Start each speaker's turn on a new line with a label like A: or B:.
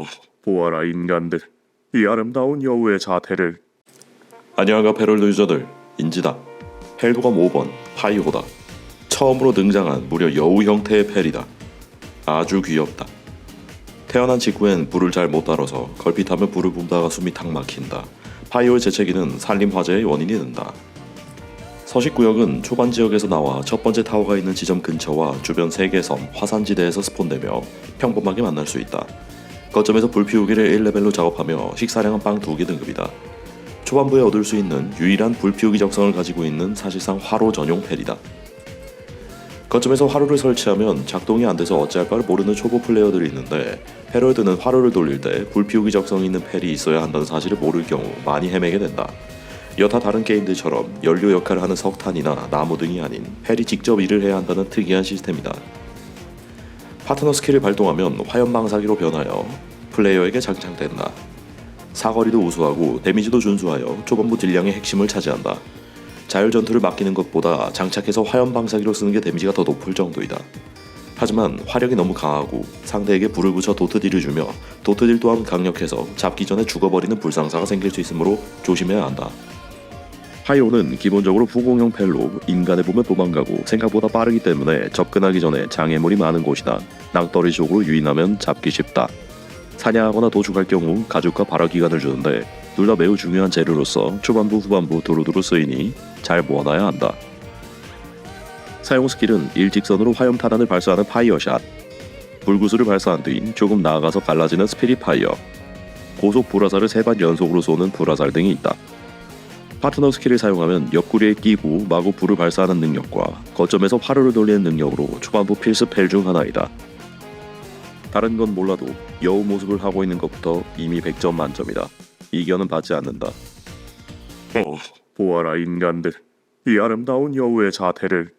A: 어, 보아라 인간들. 이 아름다운 여우의 자태를.
B: 안녕하가 패럴드 유저들 인지다. 헬도감 5번 파이호다. 처음으로 등장한 무려 여우 형태의 펠이다. 아주 귀엽다. 태어난 직후엔 불을 잘못 다뤄서 걸핏하면 불을 뿜다가 숨이 탁 막힌다. 파이호의 재채기는 산림 화재의 원인이 된다. 서식 구역은 초반 지역에서 나와 첫 번째 타워가 있는 지점 근처와 주변 세계섬, 화산지대에서 스폰되며 평범하게 만날 수 있다. 거점에서 불 피우기를 1레벨로 작업하며 식사량은 빵 2개 등급이다. 초반부에 얻을 수 있는 유일한 불피우기 적성을 가지고 있는 사실상 화로 전용 펠이다. 거점에서 화로를 설치하면 작동이 안 돼서 어찌할 바를 모르는 초보 플레이어들이 있는데 헤럴드는 화로를 돌릴 때 불피우기 적성이 있는 펠이 있어야 한다는 사실을 모를 경우 많이 헤매게 된다. 여타 다른 게임들처럼 연료 역할을 하는 석탄이나 나무 등이 아닌 펠이 직접 일을 해야 한다는 특이한 시스템이다. 파트너 스킬을 발동하면 화염 망사기로 변하여 플레이어에게 장착된다. 사거리도 우수하고 데미지도 준수하여 초반부 딜량의 핵심을 차지한다. 자율 전투를 맡기는 것보다 장착해서 화염 방사기로 쓰는 게 데미지가 더 높을 정도이다. 하지만 화력이 너무 강하고 상대에게 불을 붙여 도트딜을 주며 도트딜 또한 강력해서 잡기 전에 죽어버리는 불상사가 생길 수 있으므로 조심해야 한다. 하이오는 기본적으로 후공형 펠로 인간에 보면 도망가고 생각보다 빠르기 때문에 접근하기 전에 장애물이 많은 곳이다. 낭떠러지 쪽으로 유인하면 잡기 쉽다. 사냥하거나 도축할 경우 가죽과 발화 기간을 주는데 둘 다 매우 중요한 재료로서 초반부 후반부 두루두루 쓰이니 잘 모아놔야 한다. 사용 스킬은 일직선으로 화염 타단을 발사하는 파이어샷, 불구슬을 발사한 뒤 조금 나아가서 갈라지는 스피릿 파이어, 고속 불화살을 세 번 연속으로 쏘는 불화살 등이 있다. 파트너 스킬을 사용하면 옆구리에 끼고 마구 불을 발사하는 능력과 거점에서 화로를 돌리는 능력으로 초반부 필수 펠 중 하나이다. 다른 건 몰라도 여우 모습을 하고 있는 것부터 이미 100점 만점이다. 이견은 받지 않는다.
A: 어, 보아라 인간들 이 아름다운 여우의 자태를